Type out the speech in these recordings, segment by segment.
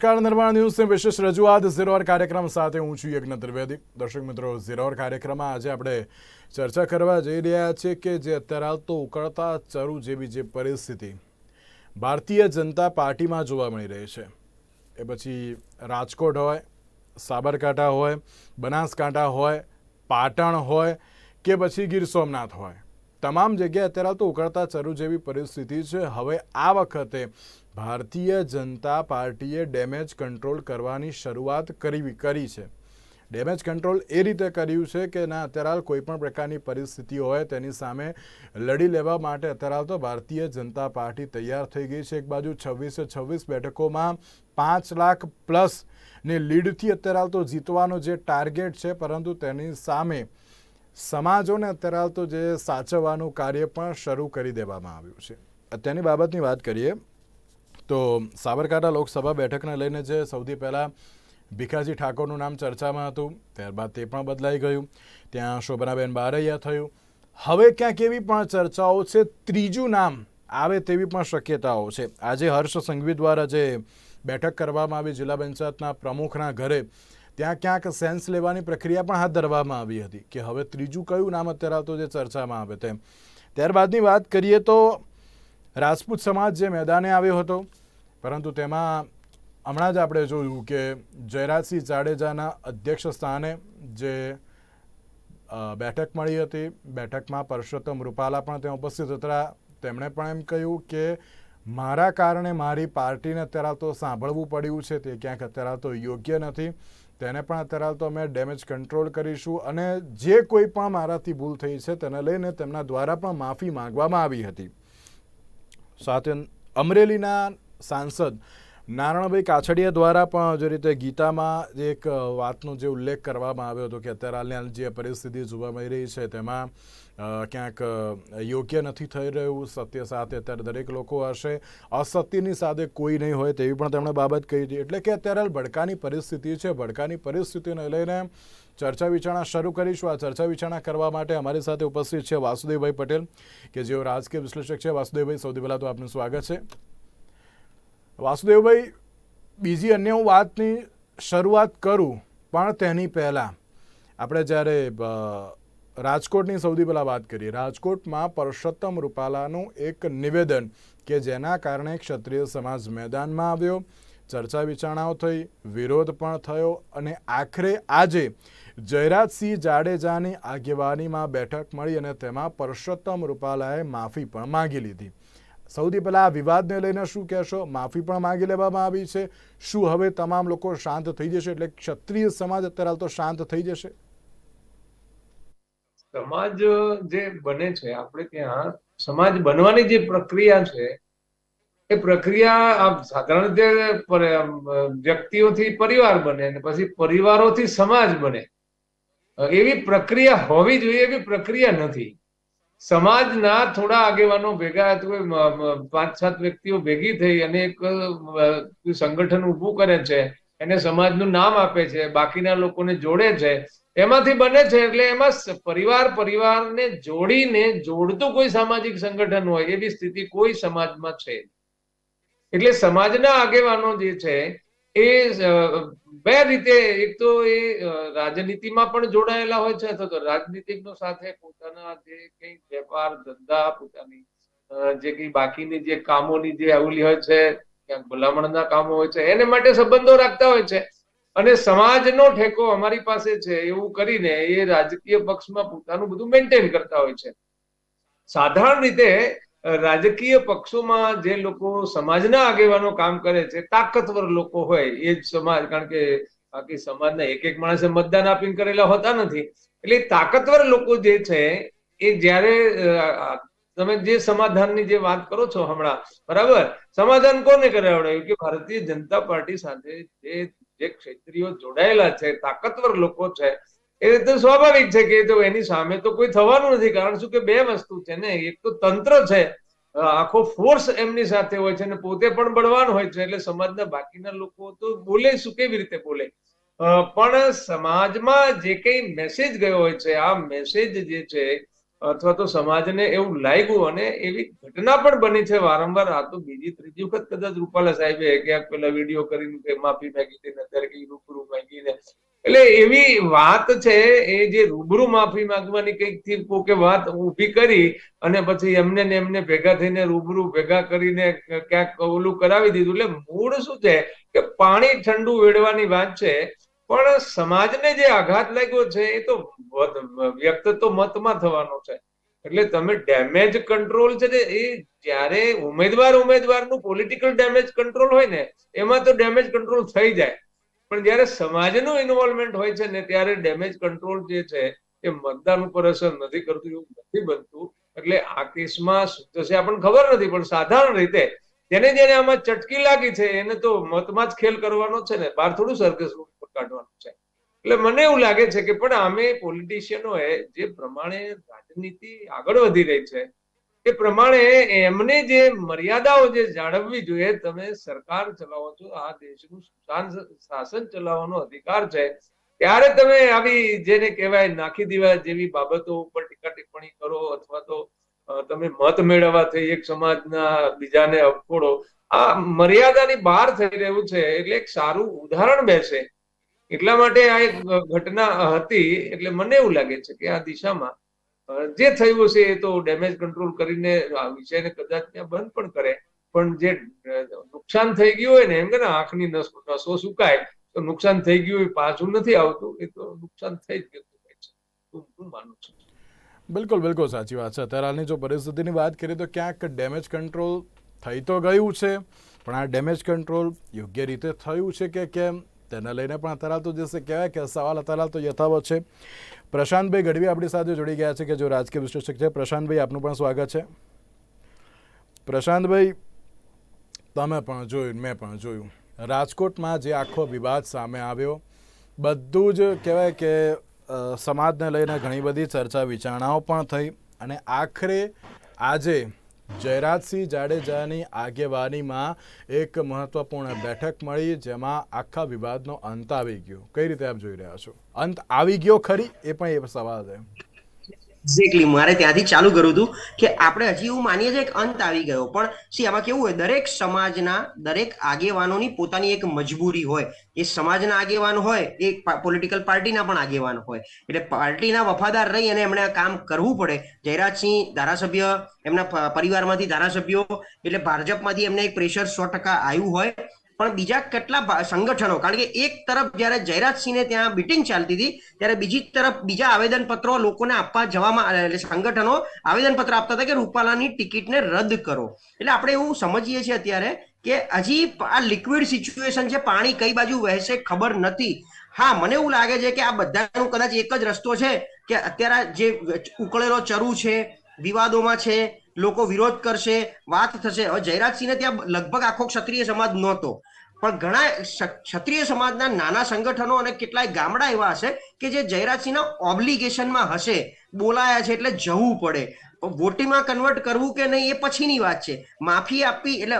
નમસ્કાર, નિર્માણ ન્યૂઝની વિશેષ રજૂઆત. ઝીરોર કાર્યક્રમ સાથે હું છું યજ્ઞ ત્રિવેદી. દર્શક મિત્રો, ઝીરોર કાર્યક્રમમાં આજે આપણે ચર્ચા કરવા જઈ રહ્યા છીએ કે જે અત્યારે હાલ તો ઉકળતા ચરુ જેવી જે પરિસ્થિતિ ભારતીય જનતા પાર્ટીમાં જોવા મળી રહી છે. એ પછી રાજકોટ હોય, સાબરકાંઠા હોય, બનાસકાંઠા હોય, પાટણ હોય કે પછી ગીર સોમનાથ હોય. તમામ જગ્યાએ અત્યારે તો ઉકળતા ચરુ જેવી પરિસ્થિતિ છે. હવે આ વખતે ભારતીય જનતા પાર્ટીએ ડેમેજ કંટ્રોલ કરવાની શરૂઆત કરી કરી છે. ડેમેજ કંટ્રોલ એ રીતે કર્યું છે કે ના, અત્યારે હાલ કોઈપણ પ્રકારની પરિસ્થિતિ હોય તેની સામે લડી લેવા માટે અત્યારે હાલ તો ભારતીય જનતા પાર્ટી તૈયાર થઈ ગઈ છે. એક બાજુ છવ્વીસે છવ્વીસ બેઠકોમાં પાંચ લાખ પ્લસ ને લીડથી અત્યારે હાલ તો જીતવાનો જે ટાર્ગેટ છે, પરંતુ તેની સામે સમાજોને અત્યારે હાલ તો જે સાચવવાનું કાર્ય પણ શરૂ કરી દેવામાં આવ્યું છે. અત્યારની બાબતની વાત કરીએ તો સાબરકાંઠા લોકસભા બેઠકને લઈને જે સૌથી પહેલાં ભીખાજી ઠાકોરનું નામ ચર્ચામાં હતું, ત્યારબાદ તે પણ બદલાઈ ગયું. ત્યાં શોભનાબેન બારૈયા થયું. હવે ક્યાંક એવી પણ ચર્ચાઓ છે, ત્રીજું નામ આવે તેવી પણ શક્યતાઓ છે. આજે હર્ષ સંઘવી દ્વારા જે બેઠક કરવામાં આવી, જિલ્લા પંચાયતના પ્રમુખના ઘરે ત્યાં ક્યાંક સેન્સ લેવાની પ્રક્રિયા પણ હાથ ધરવામાં આવી હતી કે હવે ત્રીજું કયું નામ અત્યારે આવતું જે ચર્ચામાં આવે તેમ. ત્યારબાદની વાત કરીએ તો રાજપૂત સમાજ જે મેદાને આવ્યો હતો પરંતુ તેમાં હમણાં જ આપણે જોયું કે જયરાજસિંહ જાડેજાના અધ્યક્ષ સ્થાને જે બેઠક મળી હતી, બેઠકમાં પરસોત્તમ રૂપાલા પણ ત્યાં ઉપસ્થિત હતા. તેમણે પણ એમ કહ્યું કે મારા કારણે મારી પાર્ટીને અત્યારે તો સાંભળવું પડ્યું છે, તે ક્યાંક અત્યારે તો યોગ્ય નથી. તેને પણ અત્યારે તો અમે ડેમેજ કંટ્રોલ કરીશું અને જે કોઈ પણ મારાથી ભૂલ થઈ છે તેને લઈને તેમના દ્વારા પણ માફી માંગવામાં આવી હતી. સાથે અમરેલીના સાંસદ નારાયણભાઈ કાછડિયા દ્વારા પણ જે રીતે ગીતામાં એક વાતનો જે ઉલ્લેખ કરવામાં આવ્યો હતો કે અત્યારે હાલની જે પરિસ્થિતિ જોવા મળી રહી છે, તેમાં ક્યાંક યોગ્ય નથી થઈ રહ્યું, સત્ય સાથે અત્યારે દરેક લોકો હશે, અસત્યની સાથે કોઈ નહીં હોય તેવી પણ તેમણે બાબત કહી હતી. એટલે કે અત્યારે ભડકાની પરિસ્થિતિ છે, ભડકાની પરિસ્થિતિને લઈને ચર્ચા વિચારણા શરૂ કરીશું. આ ચર્ચા વિચારણા કરવા માટે અમારી સાથે ઉપસ્થિત છે વાસુદેવભાઈ પટેલ, કે જેઓ રાજકીય વિશ્લેષક છે. વાસુદેવભાઈ, સૌથી પહેલાં તો આપનું સ્વાગત છે. વાસુદેવભાઈ, બીજી અન્ય હું વાતની શરૂઆત કરું, પણ તેની પહેલાં. આપણે જ્યારે રાજકોટની સૌથી પહેલાં વાત કરીએ, રાજકોટમાં પરસોત્તમ રૂપાલાનું એક નિવેદન કે જેના કારણે ક્ષત્રિય સમાજ મેદાનમાં આવ્યો, ચર્ચા વિચારણાઓ થઈ, વિરોધ પણ થયો અને આખરે આજે જયરાજસિંહ જાડેજાની આગેવાનીમાં બેઠક મળી અને તેમાં પરસોત્તમ રૂપાલાએ માફી પણ માંગી લીધી. સૌથી પહેલા આ વિવાદને લઈને શું કહેશો? માફી પણ માંગી લેવામાં આવી છે. શું હવે તમામ લોકો શાંત થઈ જશે? એટલે ક્ષત્રિય સમાજ અત્યારે હાલ તો શાંત થઈ જશે. સમાજ જે બને છે, આપણે ત્યાં સમાજ બનવાની જે પ્રક્રિયા છે, એ પ્રક્રિયા આમ સાધારણ રીતે વ્યક્તિઓથી પરિવાર બને અને પછી પરિવારોથી સમાજ બને. એવી પ્રક્રિયા હોવી જોઈએ એવી પ્રક્રિયા નથી. સમાજના થોડા આગેવાનો ભેગા પાંચ, સાત વ્યક્તિઓ ભેગી થઈ અને એક સંગઠન ઊભું કરે છે, એને સમાજનું નામ આપે છે, બાકીના લોકોને જોડે છે, એમાંથી બને છે એટલે એમાં પરિવાર, પરિવારને જોડીને જોડતું કોઈ સામાજિક સંગઠન હોય એવી સ્થિતિ કોઈ સમાજમાં છે. એટલે સમાજના આગેવાનો જે છે એ બે રીતે, એક તો એ રાજનીતિમાં પણ જોડાયેલા હોય છે, અથવા તો રાજનીતિજ્ઞો સાથે પોતાના જે કઈ વેપાર, ધંધા, પોતાની જે કઈ બાકીની જે કામોની જે આવલી હોય છે, ક્યાંક ભલામણના કામો હોય છે, એને માટે સંબંધો રાખતા હોય છે. અને સમાજનો ઠેકો અમારી પાસે છે, એવું કરીને એ રાજકીય પક્ષમાં પોતાનું બધું મેન્ટેન કરતા હોય છે. સાધારણ રીતે રાજકીય પક્ષોમાં જે લોકો સમાજના આગેવાનો કામ કરે છે, તાકતવર લોકો હોય, એ જ સમાજ, કારણ કે બાકી સમાજના એક એક માણસે મતદાન આપીને કરેલા હોતા નથી. એટલે તાકતવર લોકો જે છે, એ જ્યારે તમે જે સમાધાનની જે વાત કરો છો હમણાં, બરાબર? સમાધાન કોને કરાવડાયું કે ભારતીય જનતા પાર્ટી સાથે જે જે ક્ષેત્રીઓ જોડાયેલા છે, તાકતવર લોકો છે એ તો સ્વાભાવિક છે કે તો એની સામે તો કોઈ થવાનું નથી. કારણ શું કે બે વસ્તુ છે ને, એક તો તંત્ર છે આખો ફોર્સ એમની સાથે હોય છે અને પોતે પણ બળવાન હોય છે, એટલે સમાજના બાકીના લોકો તો બોલે શું, કેવી રીતે બોલે? પણ સમાજમાં જે કઈ મેસેજ ગયો હોય છે, આ મેસેજ જે છે, અથવા તો સમાજને એવું લાગ્યું અને એવી ઘટના પણ બની છે વારંવાર. આ તો બીજી ત્રીજી વખત કદાચ રૂપાલા સાહેબે ક્યાંક પેલા વીડિયો કરીને માફી માંગી હતી અત્યારે કઈ રૂબરૂ માંગી ને એટલે એવી વાત છે, એ જે રૂબરૂ માફી માંગવાની કંઈકથી કોકે વાત ઊભી કરી અને પછી એમને ને એમને ભેગા થઈને રૂબરૂ ભેગા કરીને ક્યાંક ઓલું કરાવી દીધું. એટલે મૂળ શું છે કે પાણી ઠંડુ વેડવાની વાત છે, પણ સમાજને જે આઘાત લાગ્યો છે, એ તો વ્યક્ત તો મતમાં થવાનો છે. એટલે તમે ડેમેજ કંટ્રોલ છે ને, એ જ્યારે ઉમેદવાર ઉમેદવારનું પોલિટિકલ ડેમેજ કંટ્રોલ હોય ને, એમાં તો ડેમેજ કંટ્રોલ થઈ જાય. પણ જ્યારે સમાજનું ઇન્વોલ્વમેન્ટ હોય છે ને ત્યારે ડેમેજ કંટ્રોલ જે છે એ મતદાન ઉપર અસર નથી કરતું, એવું નથી બનતું. એટલે આ કેસમાં શું થશે આપણને ખબર નથી, પણ સાધારણ રીતે જેને જેને આમાં ચટકી લાગી છે, એને તો મતમાં જ ખેલ કરવાનો છે ને, બહાર થોડું સરકસ કાઢવાનું છે. એટલે મને એવું લાગે છે કે પણ આમે પોલિટિશિયનોએ જે પ્રમાણે રાજનીતિ આગળ વધી રહી છે એ પ્રમાણે એમને જે મર્યાદાઓ જે જાળવવી જોઈએ, તમે સરકાર ચલાવો છો, આ દેશનું શાસન ચલાવવાનો અધિકાર છે, ત્યારે તમે આવી જેને કહેવાય નાખી દેવા જેવી બાબતો ઉપર ટીકા ટિપ્પણી કરો અથવા તો તમે મત મેળવવા થઈ એક સમાજના બીજાને અપખોડો આ મર્યાદાની બહાર થઈ રહ્યું છે, એટલે એક સારું ઉદાહરણ બેસે. એટલા માટે આ એક ઘટના હતી, એટલે મને એવું લાગે છે કે આ દિશામાં જે થયું છે એ તો ડેમેજ કંટ્રોલ કરીને વિષયને કદાચ ત્યાં બંધ પણ કરે. પણ જે નુકસાન થઈ ગયું હોય ને, એમ કે આંખની નસ સુકાય, તો નુકસાન થઈ ગયું હોય, પાછું નથી આવતું, એ તો નુકસાન થઈ જ ગયું છે હું માનું છું. બિલકુલ બિલકુલ સાચી વાત છે. અત્યારે હાલની જો પરિસ્થિતિની વાત કરીએ તો ક્યાંક ડેમેજ કંટ્રોલ થઈ તો ગયું છે, પણ આ ડેમેજ કંટ્રોલ યોગ્ય રીતે થયું છે કે કેમ, તેને લઈને પણ અત્યારે તો જે કહેવાય કે સવાલ અત્યારે તો યથાવત છે. પ્રશાંતભાઈ ગઢવી આપણી સાથે જોડી ગયા છે કે જો રાજકીય વિશ્લેષક છે. પ્રશાંતભાઈ, આપનું પણ સ્વાગત છે. પ્રશાંતભાઈ, તમે પણ જોયું, મેં પણ જોયું. રાજકોટમાં જે આખો વિવાદ સામે આવ્યો, બધું જ કહેવાય કે સમાજને લઈને ઘણી બધી ચર્ચા વિચારણાઓ પણ થઈ અને આખરે આજે જયરાજસિંહ જાડેજાની આગેવાનીમાં એક મહત્વપૂર્ણ બેઠક મળી, જેમાં આખા વિવાદનો અંત આવી ગયો. કઈ રીતે આપ જોઈ રહ્યા છો? અંત આવી ગયો ખરી? એ પણ એ સવાલ છે. એક્ઝેક્ટલી મારે ત્યાંથી ચાલુ કરું હતું કે આપણે હજી એવું માનીએ છીએ કે અંત આવી ગયો. પણ સી આમાં કેવું હોય, દરેક સમાજના, દરેક આગેવાનોની પોતાની એક મજબૂરી હોય. એ સમાજના આગેવાન હોય, એ પોલિટિકલ પાર્ટીના પણ આગેવાન હોય. એટલે પાર્ટીના વફાદાર રહી અને એમણે આ કામ કરવું પડે. જયરાજસિંહ ધારાસભ્ય, એમના પરિવારમાંથી ધારાસભ્યો, એટલે ભાજપમાંથી એમને એક પ્રેશર સો ટકા આવ્યું હોય. પણ બીજા કેટલા સંગઠનો, કારણ કે એક તરફ જ્યારે જયરાજસિંહને ત્યાં મિટિંગ ચાલતી હતી, ત્યારે બીજી તરફ બીજા આવેદનપત્રો લોકોને આપવા જવામાં એટલે સંગઠનો આવેદનપત્ર આપતા હતા કે રૂપાલાની ટિકિટને રદ કરો. એટલે આપણે એવું સમજીએ છીએ અત્યારે કે હજી આ લિક્વિડ સિચ્યુએશન છે, પાણી કઈ બાજુ વહેશે ખબર નથી. હા, મને એવું લાગે છે કે આ બધાનો કદાચ એક જ રસ્તો છે કે અત્યારે જે ઉકળેલો ચરુ છે, વિવાદોમાં છે, લોકો વિરોધ કરશે, વાત થશે. હવે જયરાજસિંહને ત્યાં લગભગ આખો ક્ષત્રિય સમાજ નહોતો. પણ ઘણા ક્ષત્રિય સમાજના નાના સંગઠનો અને કેટલાય ગામડા એવા હશે કે જે જયરાજસિંહના ઓબ્લિગેશનમાં હશે, બોલાયા છે એટલે જવું પડે. વોટિંગમાં કન્વર્ટ કરવું કે નહીં એ પછીની વાત છે. માફી આપવી એટલે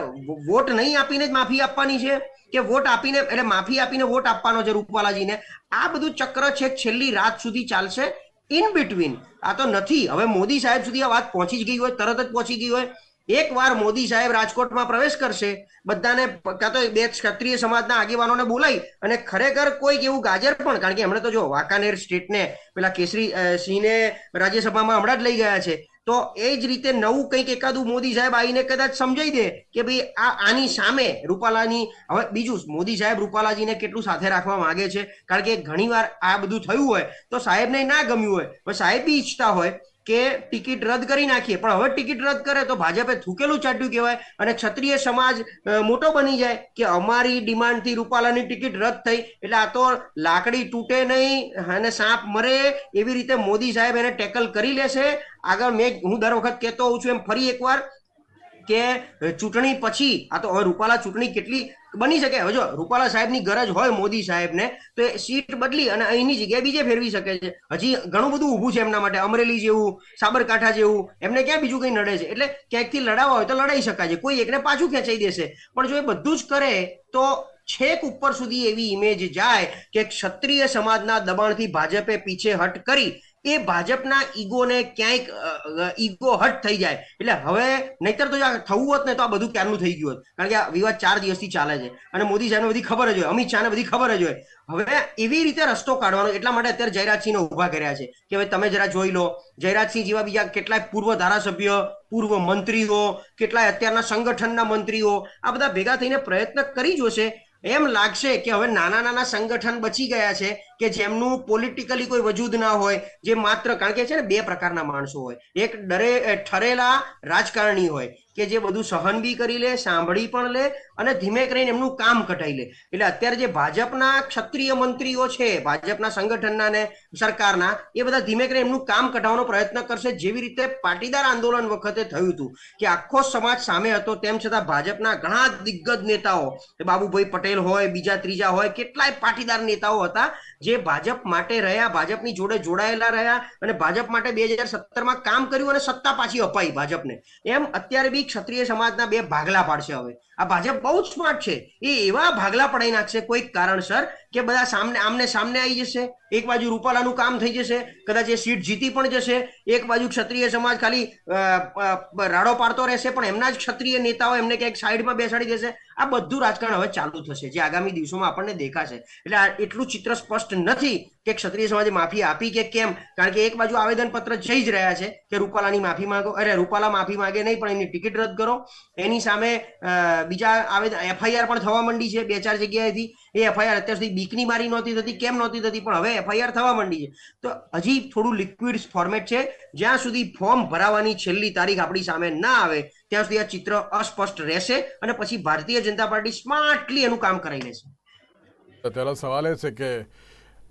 વોટ નહીં આપીને જ માફી આપવાની છે? કે વોટ આપીને, એટલે માફી આપીને વોટ આપવાનો છે રૂપાલાજીને આ બધું ચક્ર છે છેલ્લી રાત સુધી ચાલશે. ઇન બિટવીન આ તો નથી. હવે મોદી સાહેબ સુધી આ વાત પહોંચી જ ગઈ હોય, તરત જ પહોંચી ગઈ હોય. એક વાર મોદી સાહેબ રાજકોટમાં પ્રવેશ કરશે, બધાને કાં તો બે ક્ષત્રિય સમાજના આગેવાનોને બોલાવી અને ખરેખર કોઈક એવું ગાજર પણ, કારણ કે એમણે તો જો વાંકાનેર સ્ટેટને પેલા કેસરી સિંહને રાજ્યસભામાં હમણાં જ લઈ ગયા છે, તો એ જ રીતે નવું કંઈક એકાદું મોદી સાહેબ આવીને કદાચ સમજાઈ દે કે ભાઈ આ, આની સામે રૂપાલાની, હવે બીજું મોદી સાહેબ રૂપાલાજીને કેટલું સાથે રાખવા માંગે છે, કારણ કે ઘણીવાર આ બધું થયું હોય તો સાહેબને ના ગમ્યું હોય હવે સાહેબ બી ઈચ્છતા હોય કે ટિકિટ રદ કરી નાખીએ. પણ હવે ટિકિટ રદ કરે તો ભાજપે થૂકેલું ચાટ્યું કહેવાય અને ક્ષત્રિય સમાજ મોટો બની જાય કે અમારી ડિમાન્ડથી રૂપાલાની ટિકિટ રદ થઈ. એટલે આ તો લાકડી તૂટે નહીં અને સાપ મરે એવી રીતે મોદી સાહેબ એને ટેકલ કરી લેશે. આગળ મેં, હું દર વખત કહેતો હોઉં છું એમ ફરી એકવાર કે ચૂંટણી પછી, આ તો હવે રૂપાલા ચૂંટણી કેટલી બની શકે. હવે જો રૂપાલા સાહેબની ગરજ હોય મોદી સાહેબને, તો એ સીટ બદલી અને અહીંની જગ્યાએ બીજે ફેરવી શકે છે. હજી ઘણું બધું ઊભું છે એમના માટે. અમરેલી જેવું, સાબરકાંઠા જેવું, એમને ક્યાં બીજું કંઈ નડે છે? એટલે ક્યાંકથી લડાવવા હોય તો લડાઈ શકાય છે. કોઈ એકને પાછું ખેંચાઈ દેશે. પણ જો એ બધું જ કરે, તો છેક ઉપર સુધી એવી ઇમેજ જાય કે ક્ષત્રિય સમાજના દબાણથી ભાજપે પીછે હટ કરી એ ભાજપના ઈગોને ક્યાંક ઈગો હટ થઈ જાય. એટલે હવે નહીતર તો થવું હોત ને તો આ બધું ક્યારનું થઈ ગયું હોત. કારણ કે આ વિવાદ ચાર દિવસથી ચાલે છે. અને મોદી સાહેબને બધી ખબર જ હોય, અમિત શાહને બધી ખબર જ હોય. હવે એવી રીતે રસ્તો કાઢવાનો, એટલા માટે અત્યારે જયરાજસિંહને ઊભા કર્યા છે કે હવે તમે જરા જોઈ લો, જયરાજસિંહ જેવા બીજા કેટલાય પૂર્વ ધારાસભ્ય, પૂર્વ મંત્રીઓ, કેટલાય અત્યારના સંગઠનના મંત્રીઓ, આ બધા ભેગા થઈને પ્રયત્ન કરી જોશે. એમ લાગશે કે હવે નાના નાના સંગઠન બચી ગયા છે. કે જેમનું પોલિટિકલી કોઈ વજૂદ ના હોય, જે માત્ર કારણ કે છે ને બે પ્રકારના માણસો હોય. એક ડરે ઠરેલા રાજકારણી હોય, કે જે બધું સહન બી કરી લે, સાંભળી પણ લે અને ધીમે કરીને એમનું કામ કટાઈ લે. એટલે અત્યારે જે ભાજપના ક્ષત્રિય મંત્રીઓ છે, ભાજપના સંગઠનના ને સરકારના, એ બધા ધીમે કરીને એમનું કામ કઢાવવાનો પ્રયત્ન કરશે જેવી રીતે પાટીદાર આંદોલન વખતે થયું હતું, કે આખો સમાજ સામે હતો, તેમ છતાં ભાજપના ઘણા દિગ્ગજ નેતાઓ બાબુભાઈ પટેલ હોય, બીજા ત્રીજા હોય, કેટલાય પાટીદાર નેતાઓ હતા, જે ભાજપ માટે રહ્યા, ભાજપની જોડે જોડાયેલા રહ્યા અને ભાજપ માટે બે હજાર સત્તરમાં કામ કર્યું અને સત્તા પાછી અપાઈ ભાજપને. એમ અત્યારે બી ક્ષત્રિય સમાજના બે ભાગલા પાડશે હવે. આ ભાજપ બહુ જ સ્માર્ટ છે. એ એવા ભાગલા પડાઈ નાખશે કોઈક કારણસર કે બધા સામને આમને સામને આવી જશે. એક બાજુ રૂપાલાનું કામ થઈ જશે, કદાચ એ સીટ જીતી પણ જશે. એક બાજુ ક્ષત્રિય સમાજ ખાલી રાડો પાડતો રહેશે, પણ એમના જ ક્ષત્રિય નેતાઓ એમને ક્યાંક સાઈડમાં બેસાડી દેશે. આ બધું રાજકારણ હવે ચાલુ થશે, જે આગામી દિવસોમાં આપણને દેખાશે. એટલે આ એટલું ચિત્ર સ્પષ્ટ નથી. કે ક્ષત્રિય સમાજે માફી આપી કે કેમ? કારણ કે એક બાજુ આવેદન પત્ર જઈ જ રહ્યા છે કે રૂપાલાની માફી માંગો. અરે, રૂપાલા માફી માંગે નહીં, પણ એની ટિકિટ રદ કરો. એની સામે બીજા આવેદન એફઆઈઆર પણ થવા માંડી છે, બે ચાર જગ્યાએથી. એ એફઆઈઆર અત્યાર સુધી બીકની મારી નહોતી થતી, કેમ નહોતી થતી, પણ હવે એફઆઈઆર થવા માંડી છે. તો હજી થોડું લિક્વિડ ફોર્મેટ છે. જ્યાં સુધી ફોર્મ ભરાવાની છેલ્લી તારીખ આપણી સામે ના આવે, ત્યાં સુધી આ ચિત્ર અસ્પષ્ટ રહેશે અને પછી ભારતીય જનતા પાર્ટી સ્માર્ટલી એનું કામ કરાવી લેશે. પહેલો સવાલ એ છે કે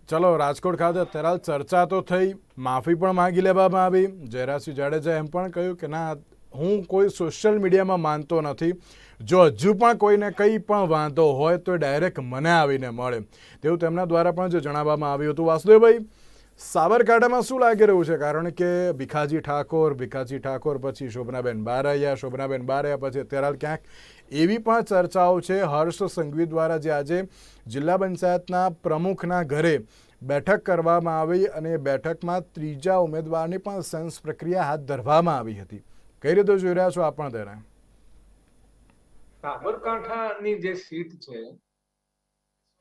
ચલો, રાજકોટ ખાતે અત્યારે ચર્ચા તો થઈ. માફી પણ માંગી લેવામાં આવી. જયરાજસિંહ જાડેજા એમ પણ કહ્યું કે ના, હું કોઈ સોશિયલ મીડિયામાં માનતો નથી. જો હજુ પણ કોઈને કંઈ પણ વાંધો હોય તો ડાયરેક્ટ મને આવીને મળે. તેવું તેમના દ્વારા પણ જે જણાવવામાં આવ્યું હતું. વાસુદેવભાઈ, સાબરકાંઠામાં શું લાગી રહ્યું છે? કારણ કે ભીખાજી ઠાકોર ભીખાજી ઠાકોર પછી શોભનાબેન બારૈયા શોભનાબેન બારૈયા પછી અત્યારે ક્યાંક એવી પણ ચર્ચાઓ છે, હર્ષ સંઘવી દ્વારા જે આજે જિલ્લા પંચાયતના પ્રમુખના ઘરે બેઠક કરવામાં આવી અને બેઠકમાં ત્રીજા ઉમેદવારની પણ સેન્સ પ્રક્રિયા હાથ ધરવામાં આવી હતી. કઈ રીતે જોઈ રહ્યા છો આ પણ તેને? સાબરકાંઠાની જે સીટ છે,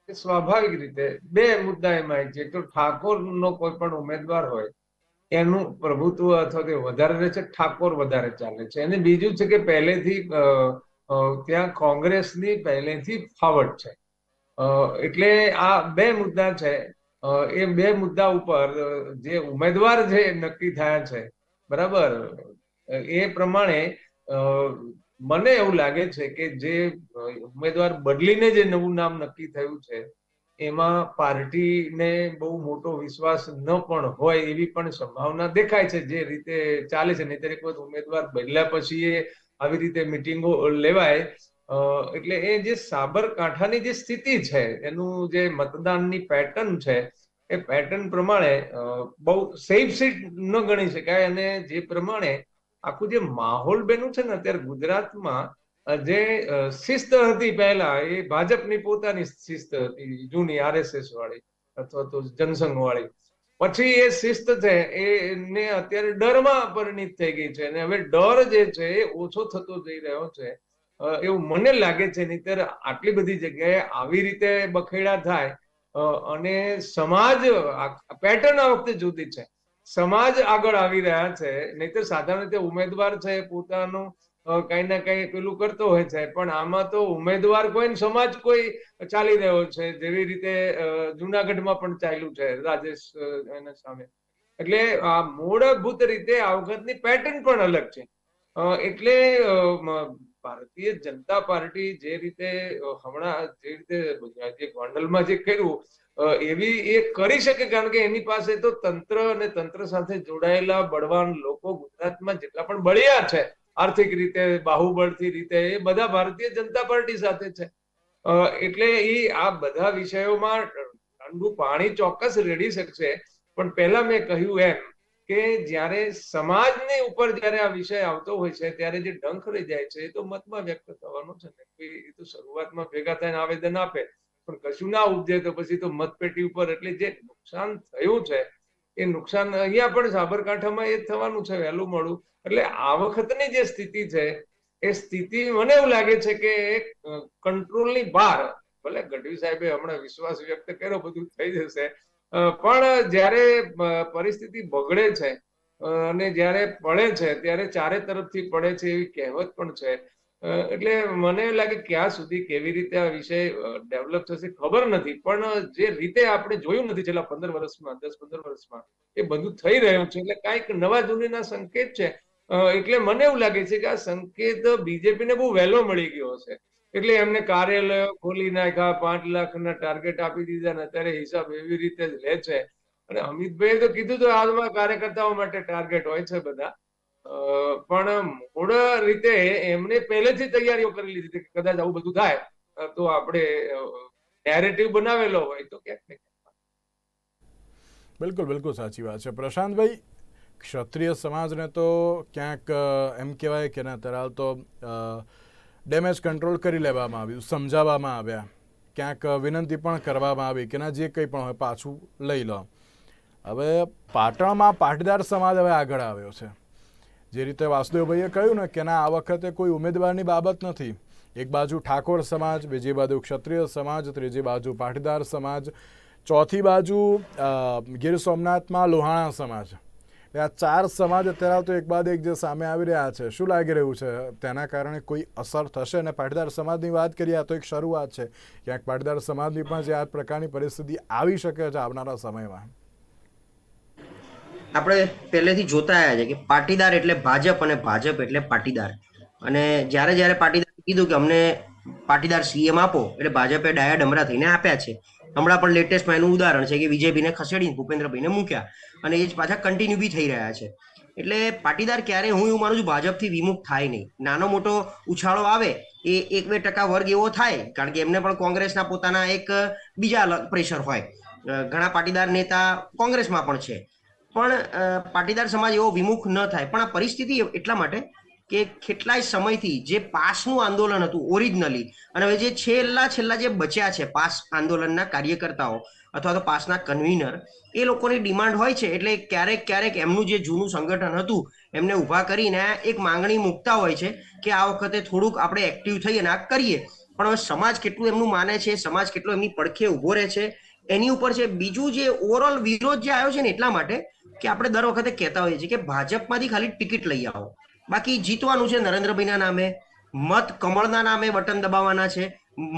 એ સ્વાભાવિક રીતે બે મુદ્દા એમાં છે. તો ઠાકોરનો કોઈ પણ ઉમેદવાર હોય, એનું પ્રભુત્વ અથવા તે વધારે રહે છે, ઠાકોર વધારે ચાલે છે. અને બીજું છે કે પહેલેથી ત્યાં કોંગ્રેસની પહેલેથી ફાવટ છે. એટલે આ બે મુદ્દા છે. એ બે મુદ્દા ઉપર જે ઉમેદવાર જે નક્કી થયા છે. બરાબર? એ પ્રમાણે મને એવું લાગે છે કે જે ઉમેદવાર બદલીને જે નવું નામ નક્કી થયું છે, એમાં પાર્ટીને બહુ મોટો વિશ્વાસ ન પણ હોય એવી પણ સંભાવના દેખાય છે જે રીતે ચાલે છે. નહીતર એક વખત ઉમેદવાર બદલ્યા પછી એ આવી રીતે મિટિંગો લેવાય એટલે એ જે સાબરકાંઠાની જે સ્થિતિ છે, એનું જે મતદાનની પેટર્ન છે, એ પેટર્ન પ્રમાણે બહુ સેફ સીટ ન ગણી શકાય અને જે પ્રમાણે આખું જે માહોલ બેનું છે ને, અત્યારે ગુજરાતમાં જે શિસ્ત હતી પહેલા, એ ભાજપની પોતાની શિસ્ત હતી, જૂની આરએસએસ વાળી, અથવા તો જનસંઘ વાળી પછી એ શિસ્ત છે એને અત્યારે ડરમાં પરિણિત થઈ ગઈ છે અને હવે ડર જે છે એ ઓછો થતો જઈ રહ્યો છે. એવું મને લાગે છે નહીતર આટલી બધી જગ્યાએ આવી રીતે બખેડા થાય અને સમાજ પેટર્ન આ વખતે જુદી છે. સમાજ આગળ આવી રહ્યા છે, નહીતર સાધારણ રીતે ઉમેદવાર છે પોતાનું કઈ ના કઈ પેલું કરતો હોય છે. પણ આમાં તો ઉમેદવાર કોઈ સમાજ કોઈ ચાલી રહ્યો છે, જેવી રીતે જુનાગઢમાં પણ ચાલ્યું છે, રાજેશ એના સામે. એટલે આ મૂળભૂત રીતે આ વખતની પેટર્ન પણ અલગ છે. એટલે ભારતીય જનતા પાર્ટી જે રીતે હમણાં જે રીતે જે ગોંડલમાં જે કર્યું એવી એ કરી શકે કારણ કે એની પાસે તો તંત્ર અને તંત્ર સાથે જોડાયેલા બળવાન લોકો ગુજરાતમાં જેટલા પણ બળિયા છે આર્થિક રીતે, બાહુબળથી રીતે, એ બધા ભારતીય જનતા પાર્ટી સાથે છે. એટલે એ આ બધા વિષયોમાં ઠંડુ પાણી ચોક્કસ રેડી શકશે. પણ પહેલા મેં કહ્યું એમ કે જ્યારે સમાજની ઉપર જ્યારે આ વિષય આવતો હોય છે, ત્યારે જે ડંખ રહી જાય છે, એ તો મતમાં વ્યક્ત થવાનો છે ને. એ તો શરૂઆતમાં ભેગા થઈને આવેદન આપે, પણ કશું ના ઉપજે તો પછી તો મતપેટી ઉપર એટલે જે નુકસાન થયું છે એ નુકસાન, અહીંયા પણ સાબરકાંઠામાં એ જ થવાનું છે, વહેલું મળું. એટલે આ વખતની જે સ્થિતિ છે, એ સ્થિતિ મને એવું લાગે છે કે કંટ્રોલની બહાર, ભલે ગઢવી સાહેબે હમણાં વિશ્વાસ વ્યક્ત કર્યો, બધું થઈ જશે પણ જ્યારે પરિસ્થિતિ બગડે છે અને જ્યારે પડે છે, ત્યારે ચારે તરફથી પડે છે એવી કહેવત પણ છે એટલે મને લાગે ક્યાં સુધી કેવી રીતે આ વિષય ડેવલપ થશે ખબર નથી. પણ જે રીતે આપણે જોયું નથી છેલ્લા પંદર વર્ષમાં, દસ પંદર વર્ષમાં, એ બધું થઈ રહ્યું છે. એટલે કાંઈક નવા જૂનીના સંકેત છે. એટલે મને એવું લાગે છે કે આ સંકેત બીજેપીને બહુ વહેલો મળી ગયો છે એટલે એમને કાર્યાલયો ખોલી નાખ્યા, પાંચ લાખના ટાર્ગેટ આપી દીધા ને અત્યારે હિસાબ એવી રીતે જ લે છે. અને અમિતભાઈ તો કીધું તો હાલમાં કાર્યકર્તાઓ માટે ટાર્ગેટ હોય છે બધા. પણ મૂળ રીતે એમને પહેલેથી તૈયારીઓ કરી લીધી હતી કે કદાચ આવું બધું થાય તો આપણે નેરેટિવ બનાવેલો હોય તો ક્યાંક બિલકુલ બિલકુલ સાચી વાત છે. પ્રશાંતભાઈ, ક્ષત્રિય સમાજને તો ક્યાંક એમ કહેવાય કે ના, તરાલ તો ડેમેજ કંટ્રોલ કરી લેવામાં આવ્યું, સમજાવવામાં આવ્યા. ક્યાંક વિનંતી પણ કરવામાં આવી કે ના, જે કંઈ પણ હોય પાછું લઈ લો. હવે પાટણમાં પાટીદાર સમાજ હવે આગળ આવ્યો છે. જે રીતે વાસુદેવભાઈએ કહ્યું ને કે ના, આ વખતે કોઈ ઉમેદવારની બાબત નથી. એક બાજુ ઠાકોર સમાજ, બીજી બાજુ ક્ષત્રિય સમાજ, ત્રીજી બાજુ પાટીદાર સમાજ, ચોથી બાજુ ગીર સોમનાથમાં લોહાણા સમાજ. આ ચાર સમાજ અત્યારે તો એક બાદ એક જે સામે આવી રહ્યા છે. શું લાગી રહ્યું છે? તેના કારણે કોઈ અસર થશે? અને પાટીદાર સમાજની વાત કરીએ, આ તો એક શરૂઆત છે. ક્યાંક પાટીદાર સમાજની પણ જે આ પ્રકારની પરિસ્થિતિ આવી શકે છે આવનારા સમયમાં. આપણે પહેલેથી જોતા આવ્યા છે કે પાટીદાર એટલે ભાજપ અને ભાજપ એટલે પાટીદાર. અને જ્યારે જ્યારે પાટીદાર કીધું કે અમને પાટીદાર સીએમ આપો, એટલે ભાજપે ડાયા ડમરા થઈને આપ્યા છે. હમણાં પણ લેટેસ્ટમાં એનું ઉદાહરણ છે કે વિજયભાઈને ખસેડીને ભૂપેન્દ્રભાઈને મૂક્યા. અને એ જ પાછા કન્ટિન્યુ બી થઈ રહ્યા છે. એટલે પાટીદાર ક્યારે હું એવું માનું છું ભાજપથી વિમુખ થાય નહીં. નાનો મોટો ઉછાળો આવે એ એક બે ટકા વર્ગ એવો થાય, કારણ કે એમને પણ કોંગ્રેસના પોતાના એક બીજા પ્રેશર હોય. ઘણા પાટીદાર નેતા કોંગ્રેસમાં પણ છે. પણ પાટીદાર સમાજ એવો વિમુખ ન થાય. પણ આ પરિસ્થિતિ એટલા માટે કે કેટલાય સમયથી જે પાસનું આંદોલન હતું, ઓરિજિનલી, અને હવે જે છેલ્લા છેલ્લા જે બચ્યા છે પાસ આંદોલનના કાર્યકર્તાઓ અથવા તો પાસના કન્વીનર એ લોકોની ડિમાન્ડ હોય છે એટલે ક્યારેક ક્યારેક એમનું જે જૂનું સંગઠન હતું, એમને ઊભા કરીને એક માંગણી મૂકતા હોય છે કે આ વખતે થોડુંક આપણે એક્ટિવ થઈ અને આ કરીએ. પણ હવે સમાજ કેટલું એમનું માને છે, સમાજ કેટલો એમની પડખે ઊભો રહે છે, એની ઉપર છે. બીજું જે ઓવરઓલ વિરોધ જે આવ્યો છે ને એટલા માટે કે આપણે દર વખતે કહેતા હોઈએ છીએ કે ભાજપમાંથી ખાલી ટિકિટ લઈ આવો. બાકી જીતવાનું છે નરેન્દ્રભાઈના નામે, મત કમળના નામે બટન દબાવવાના છે,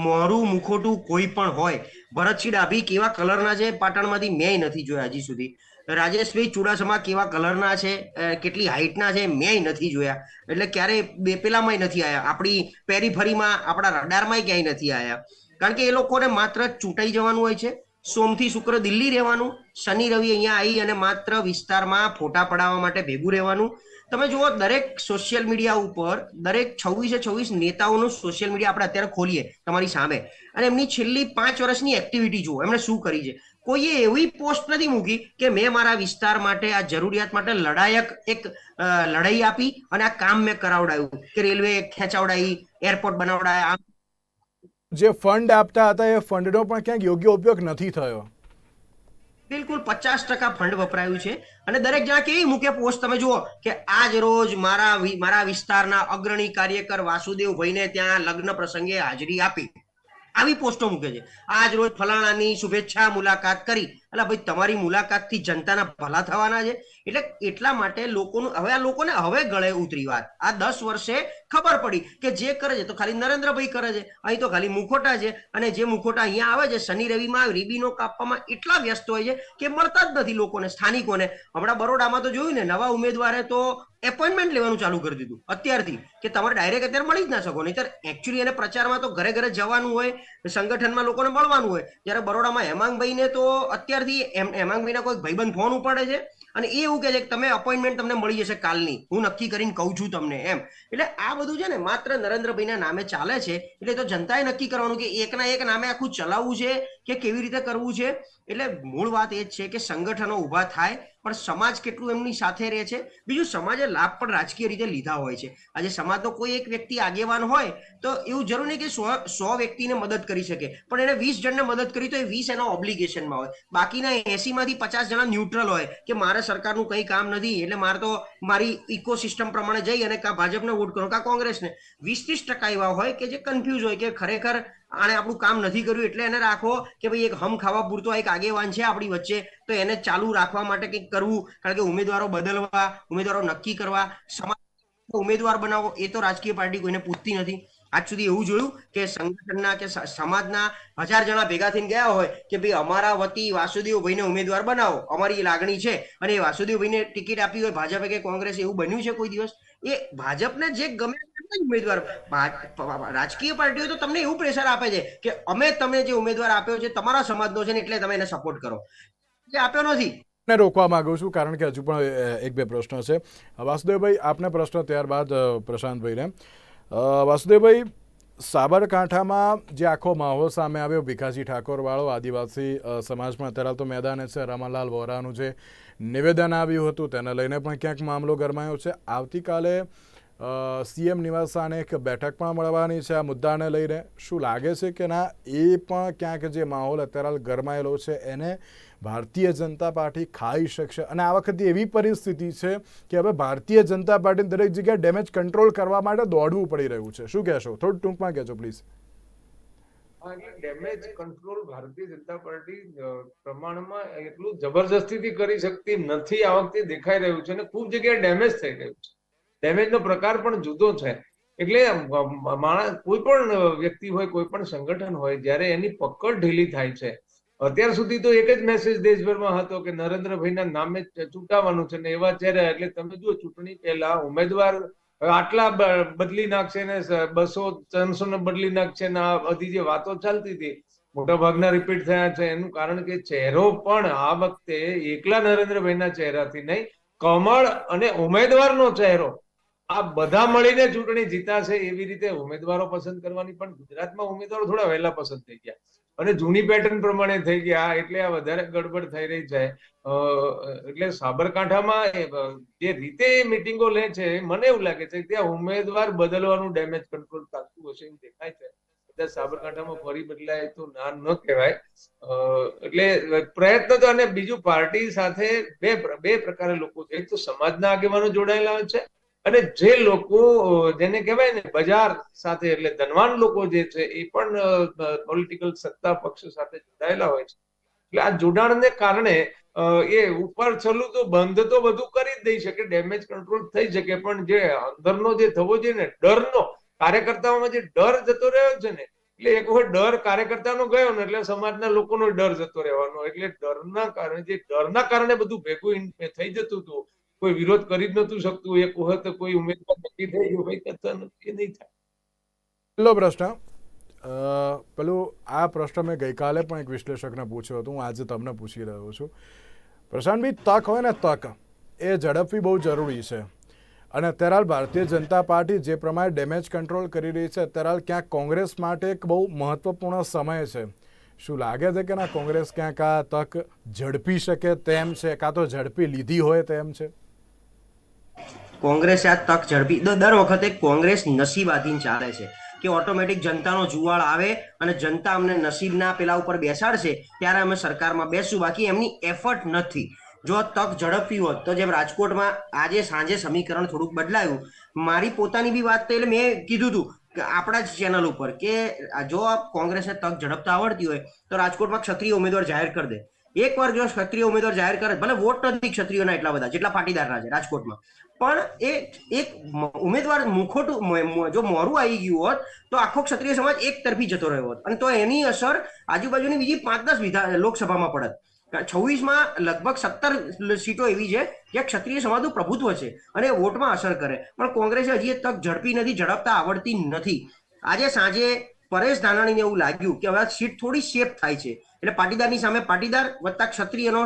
મોરું મુખોટું કોઈ પણ હોય, ભરતસિંહ ડાભી કેવા કલરના છે પાટણમાંથી મેં નથી જોયા હજી સુધી. રાજેશભાઈ ચુડાસમા કેવા કલરના છે કેટલી હાઈટના છે મેં નથી જોયા. એટલે ક્યારે બે પેલામાંય નથી આવ્યા આપણી પેરીફરીમાં, આપણા રડારમાંય ક્યાંય નથી આવ્યા કારણ કે એ લોકોને માત્ર ચૂંટાઈ જવાનું હોય છે. સોમથી શુક્ર દિલ્હી રહેવાનું, શનિ રવિ અહીંયા આવી અને માત્ર વિસ્તારમાં ફોટા પડાવવા માટે ભેગું રહેવાનું. તમે જુઓ, દરેક સોશિયલ મીડિયા ઉપર દરેક છવ્વીસે છવ્વીસ નેતાઓનું સોશિયલ મીડિયા આપણે અત્યારે ખોલીએ તમારી સામે. અને એમની છેલ્લી પાંચ વર્ષની એક્ટિવિટી જુઓ, એમણે શું કરી છે? કોઈએ એવી પોસ્ટ નથી મૂકી કે મેં મારા વિસ્તાર માટે, આ જરૂરિયાત માટે લડાયક એક લડાઈ આપી અને આ કામ મેં કરાવડાયું કે રેલવે ખેંચાવડાવી એરપોર્ટ બનાવડાયા, આમ જે ફંડ આપતા હતા, એ ફંડનો પણ ક્યાંક યોગ્ય ઉપયોગ નથી થયો. બિલકુલ પચાસ ટકા ફંડ વપરાયું છે. અને દરેક જણા કેવી મૂકે પોસ્ટ તમે જુઓ કે આજ રોજ મારા મારા વિસ્તારના અગ્રણી કાર્યકર વાસુદેવ ભાઈને ત્યાં લગ્ન પ્રસંગે હાજરી આપી. આવી પોસ્ટો મૂકે છે. આજ રોજ ફલાણાની શુભેચ્છા મુલાકાત કરી. એટલે ભાઈ, તમારી મુલાકાતથી જનતાના ભલા થવાના છે. એટલે એટલા માટે લોકોનું, હવે આ લોકોને હવે ગળે ઉતરી વાત. આ દસ વર્ષે ખબર પડી કે જે કરે છે તો ખાલી નરેન્દ્રભાઈ કરે છે. અહીં તો ખાલી મુખોટા છે અને જે મુખોટા અહીંયા આવે છે, શનિ રવિમાં રીબીનો કાપવામાં એટલા વ્યસ્ત હોય છે કે મળતા જ નથી લોકોને, સ્થાનિકોને. હમણાં બરોડામાં તો જોયું ને, નવા ઉમેદવારે તો એપોઇન્ટમેન્ટ લેવાનું ચાલુ કરી દીધું. અત્યારથી કે તમારે ડાયરેક્ટ અત્યારે મળી જ ના શકો, નહીતર એકચ્યુઅલી એને પ્રચારમાં તો ઘરે ઘરે જવાનું હોય, સંગઠનમાં લોકોને મળવાનું હોય. જ્યારે બરોડામાં હેમાંગભાઈને તો અત્યારથી એમ હેમાંગભાઈના કોઈ ભાઈબંધ ફોન ઉપાડે છે અને એ એવું કહે છે કે તમે અપોઇન્ટમેન્ટ તમને મળી જશે કાલની. હું નક્કી કરીને કહું છું તમને. એમ. એટલે આ બધું છે ને માત્ર નરેન્દ્રભાઈના નામે ચાલે છે. એટલે તો જનતાએ નક્કી કરવાનું કે એકના એક નામે આખું ચલાવવું છે કે કેવી રીતે કરવું છે? એટલે મૂળ વાત એ જ છે કે સંગઠનો ઊભા થાય પણ સમાજ કેટલું એમની સાથે રહે છે? બીજું, સમાજે લાભ પણ રાજકીય રીતે લીધા હોય છે. આજે સમાજનો કોઈ એક વ્યક્તિ આગેવાન હોય, તો એવું જરૂર નહીં કે સો સો વ્યક્તિને મદદ કરી શકે. પણ એને વીસ જણને મદદ કરી તો એ વીસ એના ઓબ્લિગેશનમાં હોય. બાકીના એસીમાંથી પચાસ જણા ન્યુટ્રલ હોય કે મારે સરકારનું કંઈ કામ નથી, એટલે મારે તો મારી ઇકોસિસ્ટમ પ્રમાણે જઈ અને કાં ભાજપને વોટ કરો, કાં કોંગ્રેસને. વીસ ત્રીસ ટકા એવા હોય કે જે કન્ફ્યુઝ હોય કે ખરેખર આણે આપણું કામ નથી કર્યું એટલે એને રાખો કે ભાઈ એક હમ ખાવા પૂરતો એક આગેવાન છે આપણી વચ્ચે, તો એને ચાલુ રાખવા માટે કંઈક કરવું. કારણ કે ઉમેદવારો બદલવા, ઉમેદવારો નક્કી કરવા, સમાજ ઉમેદવાર બનાવો, એ તો રાજકીય પાર્ટી કોઈને પૂછતી નથી. આજ સુધી એવું જોયું કે સંગઠનના કે સમાજના હજાર જણા ભેગા થઈને ગયા હોય કે ભાઈ અમારા વતી વાસુદેવભાઈને ઉમેદવાર બનાવો, અમારી લાગણી છે. અને એ વાસુદેવભાઈને ટિકિટ આપી હોય ભાજપે કે કોંગ્રેસ, એવું બન્યું છે કોઈ દિવસ? એ ભાજપને જે ગમે ઉમેદવાર રાજકીય પાર્ટીઓ તો તમને એવું પ્રેશર આપે છે કે અમે તમે જે ઉમેદવાર આપ્યો છે, તમારા સમાજનો છે ને એટલે તમે એને સપોર્ટ કરો. એ આપ્યો નથી. ને રોકવા માંગુ છું, કારણ કે હજુ પણ એક બે પ્રશ્ન છે. વાસુદેવભાઈ, આપને પ્રશ્ન ત્યારબાદ પ્રશાંતભાઈને. વાસુદેવભાઈ સાબરકાંઠામાં જે આખો માહોલ સામે આવ્યો, ભીખાજી ઠાકોરવાળો આદિવાસી સમાજમાં અત્યારે તો મેદાને છે રમણલાલ વોરાનું જે નિવેદન આવ્યું હતું, તેને લઈને પણ ક્યાંક મામલો ગરમાયો છે. આવતીકાલે સીએમ નિવાસાને એક બેઠક પણ મળવાની છે. આ મુદ્દાને લઈને શું લાગે છે કે ના, એ પણ ક્યાંક જે માહોલ અત્યારે ગરમાયેલો છે, એને ભારતીય જનતા પાર્ટી ખાઈ શકશે? અને આ વખતે એવી પરિસ્થિતિ છે કે હવે ભારતીય જનતા પાર્ટીને દરેક જગ્યાએ ડેમેજ કંટ્રોલ કરવા માટે દોડવું પડી રહ્યું છે. શું કહેશો? થોડું ટૂંકમાં કહેજો, please. Damage control Bharatiya Janata party પ્રમાણમાં એટલું જબરજસ્તીથી કરી શકતી નથી, આ વખતે દેખાઈ રહ્યું છે અને ખૂબ જગ્યાએ ડેમેજ થઈ રહ્યું છે. ડેમેજનો પ્રકાર પણ જુદો છે. એટલે માણસ, કોઈ પણ વ્યક્તિ હોય, કોઈ પણ સંગઠન હોય, જ્યારે એની પકડ ઢીલી થાય છે. અત્યાર સુધી તો એક જ મેસેજ દેશભરમાં હતો કે નરેન્દ્રભાઈના નામે ચૂંટાવાનું છે ને એવા ચહેરા, એટલે તમે જુઓ, ચૂંટણી પહેલા ઉમેદવાર આટલા બદલી નાખશે ને બસો, ત્રણસો ને બદલી નાખશે ને આ બધી જે વાતો ચાલતી હતી, મોટા ભાગના રિપીટ થયા છે. એનું કારણ કે ચહેરો પણ આ વખતે એકલા નરેન્દ્રભાઈના ચહેરાથી નહીં, કમળ અને ઉમેદવારનો ચહેરો આ બધા મળીને ચૂંટણી જીતાશે એવી રીતે ઉમેદવારો પસંદ કરવાની પણ ગુજરાતમાં ઉમેદવારો થોડા વહેલા પસંદ થઈ ગયા. અને જૂની પેટર્ન પ્રમાણે થઈ ગયા. એટલે આ વધારે ગડબડ થઈ રહી છે. એટલે સાબરકાંઠામાં જે રીતે મિટિંગો લે છે, મને એવું લાગે છે ત્યાં ઉમેદવાર બદલવાનું ડેમેજ કંટ્રોલ થતું હશે એવું દેખાય છે. કદાચ સાબરકાંઠામાં ફરી બદલાય તો ના ન કહેવાય. એટલે પ્રયત્ન તો અને બીજું પાર્ટી સાથે બે બે પ્રકારે લોકો એક તો સમાજના આગેવાનો જોડાયેલા છે અને જે લોકો, જેને કહેવાય ને બજાર સાથે, એટલે ધનવાન લોકો જે છે, એ પણ પોલિટિકલ સત્તા પક્ષ સાથે જોડાયેલા હોય છે. એટલે આ જોડાણને કારણે એ ઉપર છલું તો બંધ તો બધું કરી જ દઈ શકે ડેમેજ કંટ્રોલ થઈ શકે, પણ જે અંદરનો જે થવો જોઈએ ને, ડરનો, કાર્યકર્તાઓમાં જે ડર જતો રહ્યો છે ને, એટલે એક વખત ડર કાર્યકર્તાનો ગયો ને, એટલે સમાજના લોકોનો ડર જતો રહેવાનો, એટલે ડરના કારણે, જે ડરના કારણે બધું ભેગું થઈ જતું હતું કોઈ વિરોધ કરી જ નતું શકતું. એક વખત કોઈ ઉમેદવાર નક્કી થઈ ગયો, ભાઈ કરતા નથી એ નહીં થાય. પેલો પ્રશ્ન પેલું આ પ્રશ્ન મેં ગઈકાલે પણ એક વિશ્લેષકને પૂછ્યો હતો. હું આજે તમને પૂછી રહ્યો છું. પ્રશાંતભાઈ, તક હોય ને તક, એ ઝડપવી બહુ જરૂરી છે. અને અત્યારે ભારતીય જનતા પાર્ટી જે પ્રમાણે ડેમેજ કંટ્રોલ કરી રહી છે, અત્યારે ક્યાંક કોંગ્રેસ માટે એક બહુ મહત્વપૂર્ણ સમય છે. શું લાગે છે કે ના કોંગ્રેસ ક્યાંક આ તક ઝડપી શકે તેમ છે? કાં તો ઝડપી લીધી હોય તેમ છે? કોંગ્રેસે આ તક ઝડપી દર વખતે કોંગ્રેસ નસીબાધીન ચાલે છે કે ઓટોમેટિક જનતાનો જુવાળ આવે અને જનતા અમને નસીબના પેલા ઉપર બેસાડશે ત્યારે અમે સરકારમાં બેસું બાકી એમની એફર્ટ નથી. જો તક ઝડપવી હોત તો જેમ રાજકોટમાં આજે સાંજે સમીકરણ થોડુંક બદલાયું, મારી પોતાની બી વાત એટલે મેં કીધું હતું આપણા જ ચેનલ ઉપર કે જો કોંગ્રેસને તક ઝડપતા આવડતી હોય તો રાજકોટમાં ક્ષત્રિય ઉમેદવાર જાહેર કરી દે. એકવાર જો ક્ષત્રિય ઉમેદવાર જાહેર કરે, ભલે વોટ નથી ક્ષત્રિયોના એટલા બધા, જેટલા પાટીદારના છે, રાજકોટમાં. પણ એ એક ઉમેદવાર મુખોટું જો મોરું આવી ગયું હોત, તો આખો ક્ષત્રિય સમાજ એક તરફી જતો રહ્યો હોત. અને તો એની અસર આજુબાજુની બીજી પાંચ દસ વિધા, લોકસભામાં પડત. છવ્વીસમાં લગભગ સત્તર સીટો એવી છે જે ક્ષત્રિય સમાજનું પ્રભુત્વ છે અને વોટમાં અસર કરે. પણ કોંગ્રેસે હજી તક ઝડપી નથી, ઝડપતા આવડતી નથી. આજે સાંજે પરેશ ધાનાણીને એવું લાગ્યું કે હવે સીટ થોડી સેફ થાય છે. એટલે પાટીદારની સામે પાટીદાર વત્તા ક્ષત્રિયનો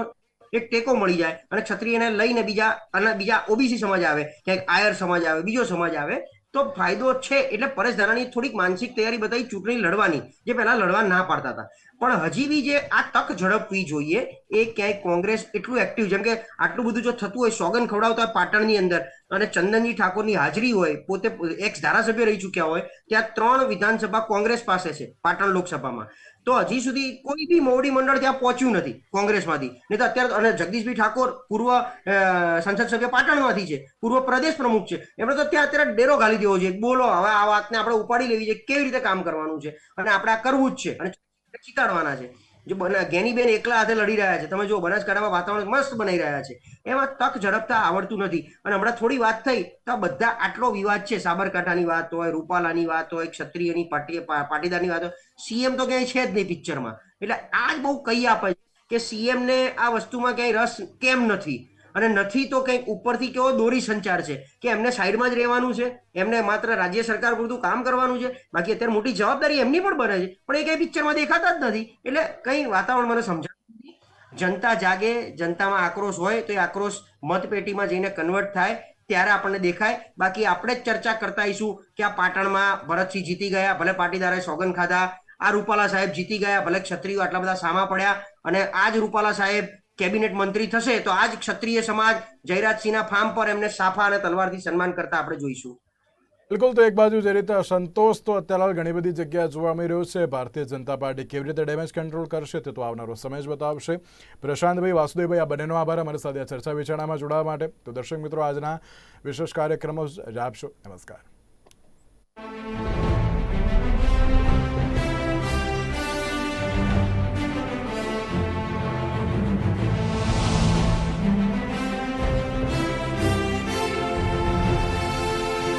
એક ટેકો મળી જાય અને ક્ષત્રિયને લઈને બીજા અને બીજા ઓબીસી સમાજ આવે, ક્યાંક આયર સમાજ આવે, બીજો સમાજ આવે, તો ફાયદો છે એટલે પરેશ ધારાની થોડીક માનસિક તૈયારી બતાવી ચૂંટણી લડવાની, જે પહેલા લડવા ના પાડતા હતા. પણ હજી બી જે આ તક ઝડપવી જોઈએ એ ક્યાંય કોંગ્રેસ એટલું એક્ટિવ જેમ કે આટલું બધું જો થતું હોય સોગન ખવડાવતા હોય પાટણની અંદર અને ચંદનજી ઠાકોરની હાજરી હોય, પોતે એક્સ ધારાસભ્ય રહી ચૂક્યા હોય, ત્યાં ત્રણ વિધાનસભા કોંગ્રેસ પાસે છે પાટણ લોકસભામાં. તો હજી સુધી કોઈ બી મોવડી મંડળ ત્યાં પહોંચ્યું નથી કોંગ્રેસમાંથી. નહીં તો અત્યારે અને જગદીશભાઈ ઠાકોર પૂર્વ સંસદ સભ્ય પાટણમાંથી છે. પૂર્વ પ્રદેશ પ્રમુખ છે. એમણે તો ત્યાં અત્યારે ડેરો ઘાલી દેવો છે બોલો, હવે આ વાતને આપણે ઉપાડી લેવી છે કેવી રીતે કામ કરવાનું છે? અને આપણે આ કરવું જ છે. અને જીતાડવાના છે. જો બના જ્ઞાનીબેન એકલા હાથે લડી રહ્યા છે. તમે જો બનાસકાંઠામાં વાતાવરણ મસ્ત બનાવી રહ્યા છે. એમાં તક ઝડપતા આવડતું નથી. અને હમણાં થોડી વાત થઈ તો બધા આટલો વિવાદ છે. સાબરકાંઠાની વાત હોય, રૂપાલાની વાત હોય, ક્ષત્રિયની પાટી પાટીદારની વાત હોય. સીએમ તો ક્યાંય છે જ નહીં પિક્ચરમાં એટલે આ જ બહુ કહી આપે છે કે સીએમ ને આ વસ્તુમાં ક્યાંય રસ કેમ નથી? અને નથી તો કંઈક ઉપરથી કેવો દોરી સંચાર છે કે એમને સાઈડમાં જ રહેવાનું છે, એમને માત્ર રાજ્ય સરકાર પૂરતું કામ કરવાનું છે, બાકી અત્યારે મોટી જવાબદારી એમની પણ બને છે, પણ એ કઈ પિક્ચરમાં દેખાતા જ નથી. એટલે કઈ વાતાવરણ મને સમજાતું જનતા જાગે, જનતામાં આક્રોશ હોય તો એ આક્રોશ મતપેટીમાં જઈને કન્વર્ટ થાય, ત્યારે આપણને દેખાય. બાકી આપણે જ ચર્ચા કરતા આવીશું કે આ પાટણમાં ભરતસિંહ જીતી ગયા, ભલે પાટીદારે સોગન ખાધા, આ રૂપાલા સાહેબ જીતી ગયા, ભલે ક્ષત્રિયો આટલા બધા સામા પડ્યા, અને આ જ રૂપાલા સાહેબ કેબિનેટ મંત્રી થશે તો આ જ ક્ષત્રિય સમાજ જયરાજસિંહના ફાર્મ પર એમને સાફા અને તલવારથી સન્માન કરતા આપણે જોઈશું. બિલકુલ, તો એક બાજુ જે રીતે અસંતોષ તો અત્યારે ઘણી બધી જગ્યાએ જોવા મળી રહ્યો છે. ભારતીય જનતા પાર્ટી કેવી રીતે ડેમેજ કંટ્રોલ કરશે તે તો આવનારો સમય જ બતાવશે. પ્રશાંતભાઈ, વાસુદેવભાઈ, આ બંનેનો આભાર. અમારી સાથે આ ચર્ચા વિચારણામાં જોડાવા માટે તો દર્શક મિત્રો, આજના વિશેષ કાર્યક્રમો જ આપશો. નમસ્કાર.